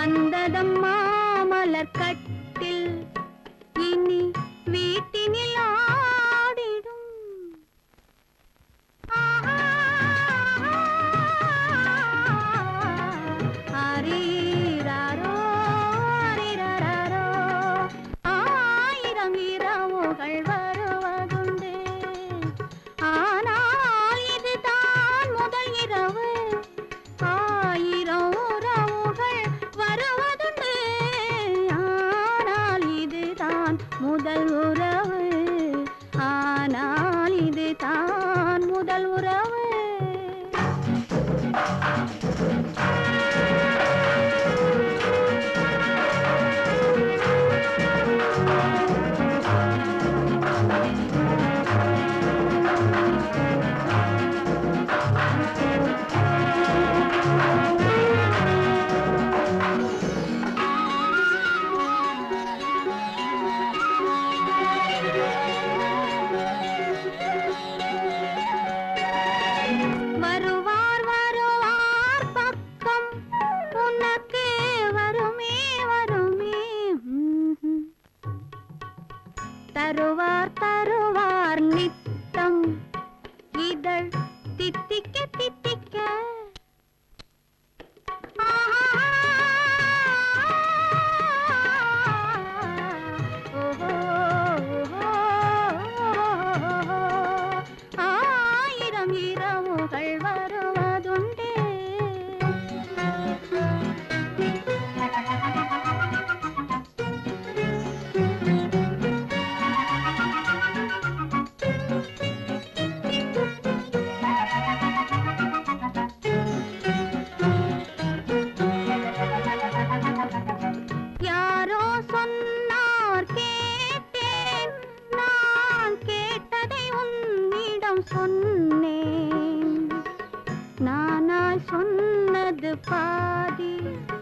வந்ததா முதல் உறவு. ஆனால் இது தான் முதல் உறவு. खुद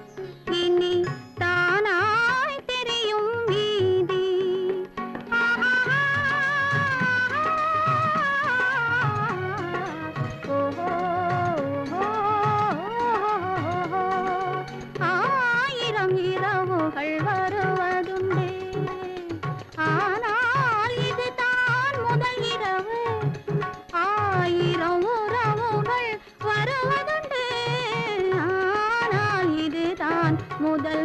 முதல்